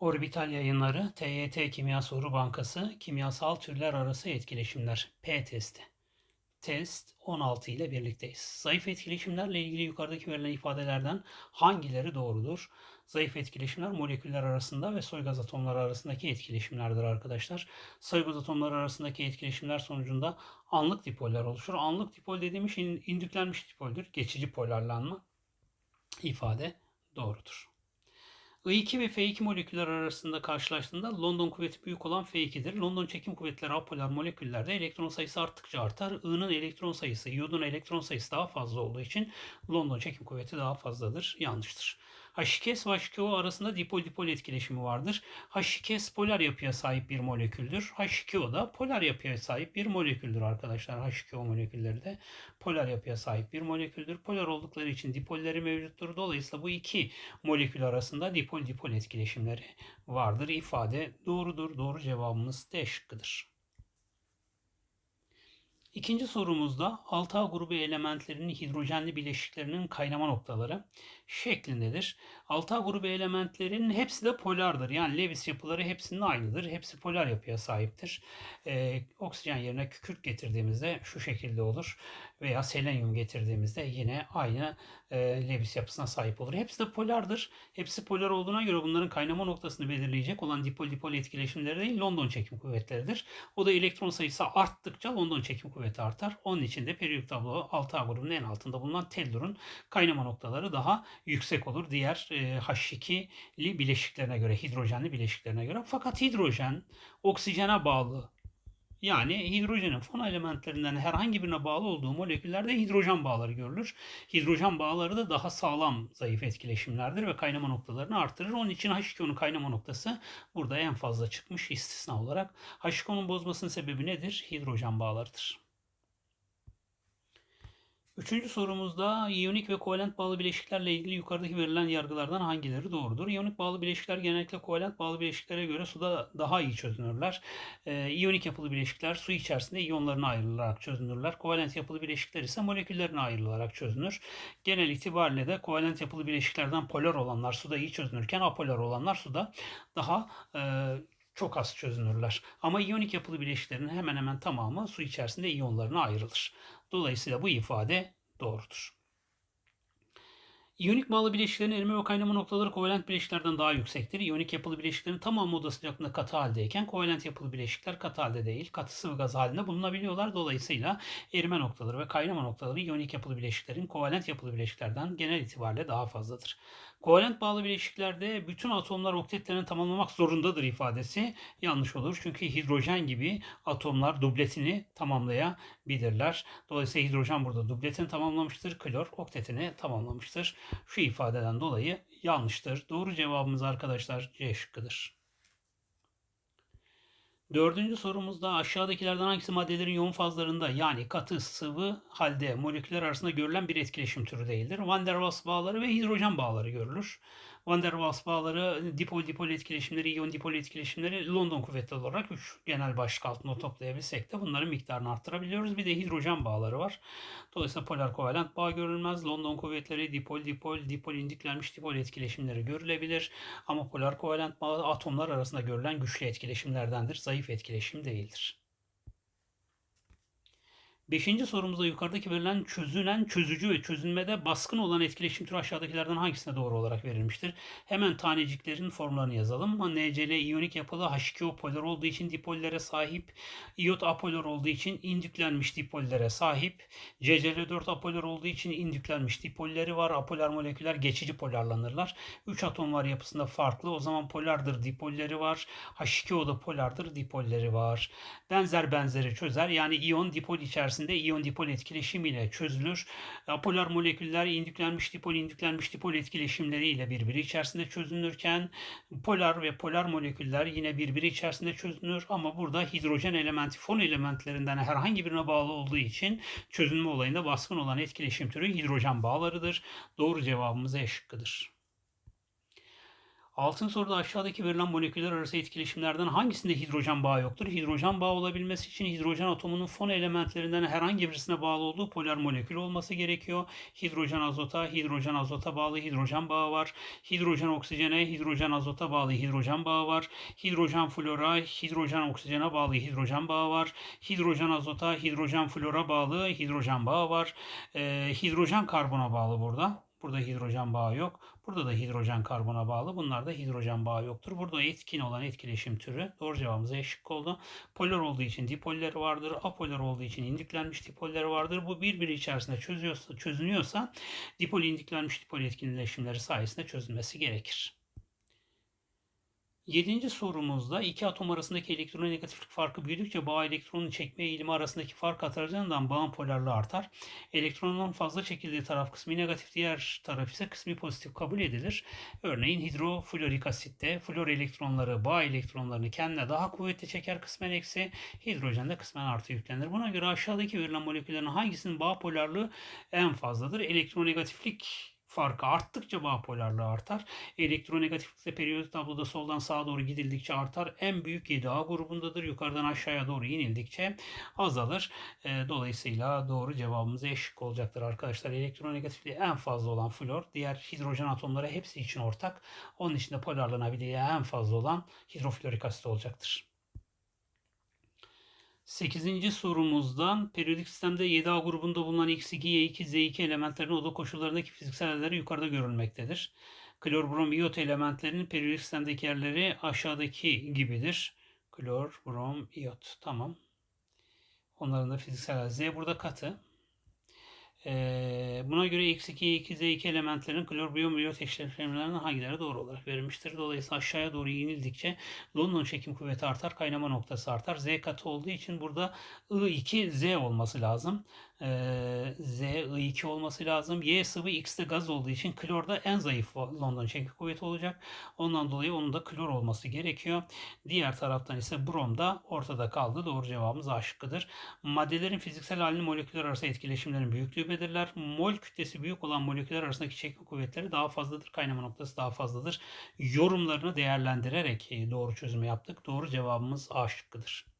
Orbital Yayınları TYT Kimya Soru Bankası Kimyasal Türler Arası Etkileşimler P testi. Test 16 ile birlikteyiz. Zayıf etkileşimlerle ilgili yukarıdaki verilen ifadelerden hangileri doğrudur? Zayıf etkileşimler moleküller arasında ve soy gaz atomları arasındaki etkileşimlerdir arkadaşlar. Soy gaz atomları arasındaki etkileşimler sonucunda anlık dipoller oluşur. Anlık dipol dediğimiz şey indüklenmiş dipoldür. Geçici polarlanma ifade doğrudur. I2 ve F2 moleküller arasında karşılaştığında London kuvveti büyük olan F2'dir. London çekim kuvvetleri apolar moleküllerde elektron sayısı arttıkça artar. I'nın elektron sayısı, iyodun elektron sayısı daha fazla olduğu için London çekim kuvveti daha fazladır. Yanlıştır. H2S ve H2O arasında dipol-dipol etkileşimi vardır. H2S polar yapıya sahip bir moleküldür. H2O da polar yapıya sahip bir moleküldür arkadaşlar. H2O molekülleri de polar yapıya sahip bir moleküldür. Polar oldukları için dipolleri mevcuttur. Dolayısıyla bu iki molekül arasında dipol-dipol etkileşimleri vardır. İfade doğrudur. Doğru cevabımız D şıkkıdır. İkinci sorumuzda 6A grubu elementlerinin hidrojenli bileşiklerinin kaynama noktaları şeklindedir. 6A grubu elementlerin hepsi de polardır. Yani Lewis yapıları hepsinin aynıdır. Hepsi polar yapıya sahiptir. Ee, oksijen yerine kükürt getirdiğimizde şu şekilde olur. Veya selenyum getirdiğimizde yine aynı e, Lewis yapısına sahip olur. Hepsi de polardır. Hepsi polar olduğuna göre bunların kaynama noktasını belirleyecek olan dipol-dipol etkileşimleri değil London çekim kuvvetleridir. O da elektron sayısı arttıkça London çekim kuvveti artar. Onun için de periyodik tablo 6A grubunun en altında bulunan tellurun kaynama noktaları daha yüksek olur. Diğer e, H2'li bileşiklerine göre, hidrojenli bileşiklerine göre. Fakat hidrojen oksijene bağlı yani hidrojenin fon elementlerinden herhangi birine bağlı olduğu moleküllerde hidrojen bağları görülür. Hidrojen bağları da daha sağlam zayıf etkileşimlerdir ve kaynama noktalarını artırır. Onun için H2O'nun kaynama noktası burada en fazla çıkmış istisna olarak. H2O'nun bozmasının sebebi nedir? Hidrojen bağlarıdır. Üçüncü sorumuzda iyonik ve kovalent bağlı bileşiklerle ilgili yukarıdaki verilen yargılardan hangileri doğrudur? İyonik bağlı bileşikler genellikle kovalent bağlı bileşiklere göre suda daha iyi çözünürler. Ee, iyonik yapılı bileşikler su içerisinde iyonlarına ayrılarak çözünürler. Kovalent yapılı bileşikler ise moleküllerine ayrılarak çözünür. Genel itibariyle de kovalent yapılı bileşiklerden polar olanlar suda iyi çözünürken apolar olanlar suda daha e, çok az çözünürler. Ama iyonik yapılı bileşiklerin hemen hemen tamamı su içerisinde iyonlarına ayrılır. Dolayısıyla bu ifade doğrudur. İyonik bağlı bileşiklerin erime ve kaynama noktaları kovalent bileşiklerden daha yüksektir. İyonik yapılı bileşiklerin tamamı oda sıcaklığında katı haldeyken kovalent yapılı bileşikler katı halde değil, katı sıvı gaz halinde bulunabiliyorlar. Dolayısıyla erime noktaları ve kaynama noktaları iyonik yapılı bileşiklerin kovalent yapılı bileşiklerden genel itibariyle daha fazladır. Kovalent bağlı bileşiklerde bütün atomlar oktetlerini tamamlamak zorundadır ifadesi yanlış olur. Çünkü hidrojen gibi atomlar dubletini tamamlayabilirler. Dolayısıyla hidrojen burada dubletini tamamlamıştır. Klor oktetini tamamlamıştır. Şu ifadeden dolayı yanlıştır. Doğru cevabımız arkadaşlar C şıkkıdır. Dördüncü sorumuzda aşağıdakilerden hangisi maddelerin yoğun fazlarında yani katı, sıvı halde moleküller arasında görülen bir etkileşim türü değildir? Van der Waals bağları ve hidrojen bağları görülür. Van der Waals bağları dipol-dipol etkileşimleri, iyon-dipol etkileşimleri London kuvvetleri olarak 3 genel başlık altında toplayabilsek de bunların miktarını arttırabiliyoruz. Bir de hidrojen bağları var. Dolayısıyla polar kovalent bağ görülmez. London kuvvetleri dipol-dipol, dipol indiklenmiş dipol etkileşimleri görülebilir. Ama polar kovalent bağ atomlar arasında görülen güçlü etkileşimlerdendir. Zayıf etkileşim değildir. Beşinci sorumuzda yukarıdaki verilen çözünen, çözücü ve çözünmede baskın olan etkileşim türü aşağıdakilerden hangisine doğru olarak verilmiştir? Hemen taneciklerin formlarını yazalım. NCl iyonik yapılı H2O polar olduğu için dipollere sahip, iot apolar olduğu için indüklenmiş dipollere sahip, CCl4 apolar olduğu için indüklenmiş dipolleri var. Apolar moleküller geçici polarlanırlar. 3 atom var yapısında farklı. O zaman polardır dipolleri var. H2O da polardır dipolleri var. Benzer benzeri çözer. Yani iyon dipol içerisinde içerisinde iyon dipol etkileşimiyle çözülür. Apolar moleküller indüklenmiş dipol indüklenmiş dipol etkileşimleriyle birbiri içerisinde çözünürken polar ve polar moleküller yine birbiri içerisinde çözünür ama burada hidrojen elementi fon elementlerinden herhangi birine bağlı olduğu için çözünme olayında baskın olan etkileşim türü hidrojen bağlarıdır. Doğru cevabımız E şıkkıdır. Altın soruda aşağıdaki verilen moleküller arası etkileşimlerden hangisinde hidrojen bağı yoktur? Hidrojen bağı olabilmesi için hidrojen atomunun fon elementlerinden herhangi birisine bağlı olduğu polar molekül olması gerekiyor. Hidrojen azota, hidrojen azota bağlı hidrojen bağı var. Hidrojen oksijene, hidrojen azota bağlı hidrojen bağı var. Hidrojen flora, hidrojen oksijene bağlı hidrojen bağı var. Hidrojen azota, hidrojen flora bağlı hidrojen bağı var. Ee, hidrojen karbona bağlı burada. Burada hidrojen bağı yok. Burada da hidrojen karbona bağlı. Bunlarda hidrojen bağı yoktur. Burada etkin olan etkileşim türü doğru cevabımız E oldu. Polar olduğu için dipolleri vardır. Apolar olduğu için indiklenmiş dipolleri vardır. Bu birbiri içerisinde çözüyorsa, çözünüyorsa dipol indiklenmiş dipol etkileşimleri sayesinde çözülmesi gerekir. Yedinci sorumuzda iki atom arasındaki elektronegatiflik farkı büyüdükçe bağ elektronun çekme eğilimi arasındaki fark artacağından bağın polarlığı artar. Elektronun fazla çekildiği taraf kısmı negatif, diğer taraf ise kısmi pozitif kabul edilir. Örneğin hidroflorik asitte flor elektronları bağ elektronlarını kendine daha kuvvetli çeker kısmen eksi, hidrojende kısmen artı yüklenir. Buna göre aşağıdaki verilen moleküllerin hangisinin bağ polarlığı en fazladır? Elektronegatiflik farkı arttıkça bağ polarlığı artar. Elektronegatiflikte periyodik tabloda soldan sağa doğru gidildikçe artar. En büyük 7A grubundadır. Yukarıdan aşağıya doğru inildikçe azalır. E, dolayısıyla doğru cevabımız eşlik olacaktır arkadaşlar. Elektronegatifliği en fazla olan flor. Diğer hidrojen atomları hepsi için ortak. Onun içinde polarlanabiliği en fazla olan hidroflorik asit olacaktır. 8. sorumuzdan periyodik sistemde 7A grubunda bulunan X2, Y2, Z2 elementlerinin oda koşullarındaki fiziksel yerleri yukarıda görülmektedir. Klor, brom, iot elementlerinin periyodik sistemdeki yerleri aşağıdaki gibidir. Klor, brom, iot. Tamam. Onların da fiziksel Z burada katı. Ee, buna göre X2, Y2, Z2 elementlerin klor, brom, iot eşleşmelerinden hangileri doğru olarak verilmiştir? Dolayısıyla aşağıya doğru inildikçe London çekim kuvveti artar, kaynama noktası artar. Z katı olduğu için burada I2, Z olması lazım. Ee, Z, I2 olması lazım. Y sıvı X'te gaz olduğu için klorda en zayıf London çekim kuvveti olacak. Ondan dolayı onun da klor olması gerekiyor. Diğer taraftan ise brom da ortada kaldı. Doğru cevabımız A şıkkıdır. Maddelerin fiziksel halini moleküller arası etkileşimlerin büyüklüğü belirler. Mol kütlesi büyük olan moleküller arasındaki çekim kuvvetleri daha fazladır. Kaynama noktası daha fazladır. Yorumlarını değerlendirerek doğru çözümü yaptık. Doğru cevabımız A şıkkıdır.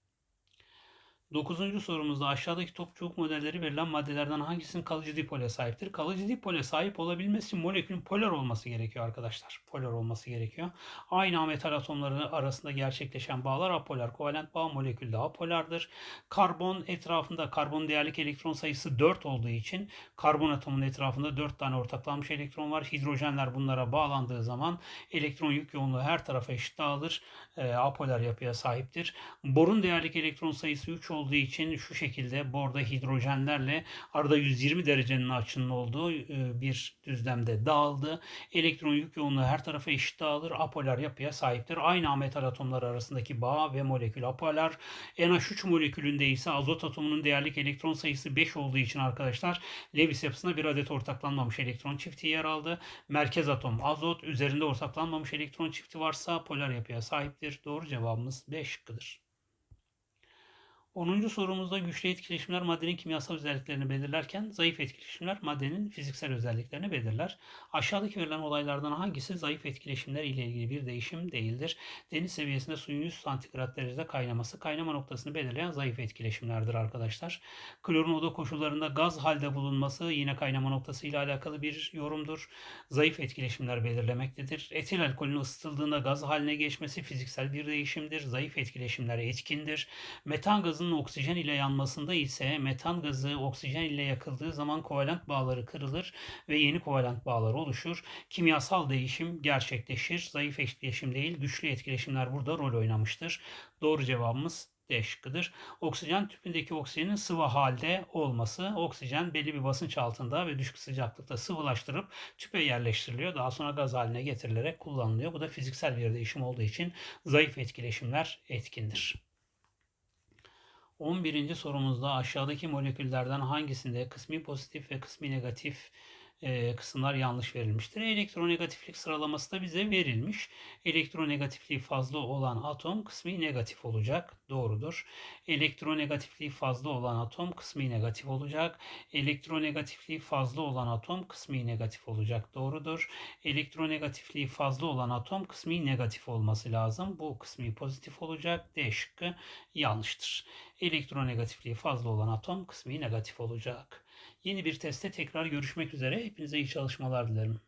Dokuzuncu sorumuzda aşağıdaki topçuluk modelleri verilen maddelerden hangisinin kalıcı dipole sahiptir? Kalıcı dipole sahip olabilmesi için molekülün polar olması gerekiyor arkadaşlar. Polar olması gerekiyor. Aynı metal atomları arasında gerçekleşen bağlar apolar. Kovalent bağ molekülde apolardır. Karbon etrafında karbon değerlik elektron sayısı 4 olduğu için karbon atomunun etrafında 4 tane ortaklanmış elektron var. Hidrojenler bunlara bağlandığı zaman elektron yük yoğunluğu her tarafa eşit dağılır. E, apolar yapıya sahiptir. Borun değerlik elektron sayısı 3 olduğu için şu şekilde borda hidrojenlerle arada 120 derecenin açının olduğu e, bir düzlemde dağıldı. Elektron yük yoğunluğu her tarafa eşit dağılır. Apolar yapıya sahiptir. Aynı metal atomları arasındaki bağ ve molekül apolar. NH3 molekülünde ise azot atomunun değerlik elektron sayısı 5 olduğu için arkadaşlar Lewis yapısında bir adet ortaklanmamış elektron çifti yer aldı. Merkez atom azot üzerinde ortaklanmamış elektron çifti varsa polar yapıya sahiptir. Doğru cevabımız B şıkkıdır. 10. sorumuzda güçlü etkileşimler maddenin kimyasal özelliklerini belirlerken zayıf etkileşimler maddenin fiziksel özelliklerini belirler. Aşağıdaki verilen olaylardan hangisi zayıf etkileşimler ile ilgili bir değişim değildir? Deniz seviyesinde suyun 100 santigrat derecede kaynaması kaynama noktasını belirleyen zayıf etkileşimlerdir arkadaşlar. Klorun oda koşullarında gaz halde bulunması yine kaynama noktası ile alakalı bir yorumdur. Zayıf etkileşimler belirlemektedir. Etil alkolün ısıtıldığında gaz haline geçmesi fiziksel bir değişimdir. Zayıf etkileşimler etkindir. Metan gazının oksijen ile yanmasında ise metan gazı oksijen ile yakıldığı zaman kovalent bağları kırılır ve yeni kovalent bağlar oluşur. Kimyasal değişim gerçekleşir. Zayıf etkileşim değil, güçlü etkileşimler burada rol oynamıştır. Doğru cevabımız D şıkkıdır. Oksijen tüpündeki oksijenin sıvı halde olması, oksijen belli bir basınç altında ve düşük sıcaklıkta sıvılaştırıp tüpe yerleştiriliyor. Daha sonra gaz haline getirilerek kullanılıyor. Bu da fiziksel bir değişim olduğu için zayıf etkileşimler etkindir. 11. sorumuzda aşağıdaki moleküllerden hangisinde kısmi pozitif ve kısmi negatif e, kısımlar yanlış verilmiştir. Elektronegatiflik sıralaması da bize verilmiş. Elektronegatifliği fazla olan atom kısmi negatif olacak. Doğrudur. Elektronegatifliği fazla olan atom kısmi negatif olacak. Elektronegatifliği fazla olan atom kısmi negatif olacak. Doğrudur. Elektronegatifliği fazla olan atom kısmi negatif olması lazım. Bu kısmi pozitif olacak. D şıkkı yanlıştır. Elektronegatifliği fazla olan atom kısmi negatif olacak. Yeni bir testte tekrar görüşmek üzere. Hepinize iyi çalışmalar dilerim.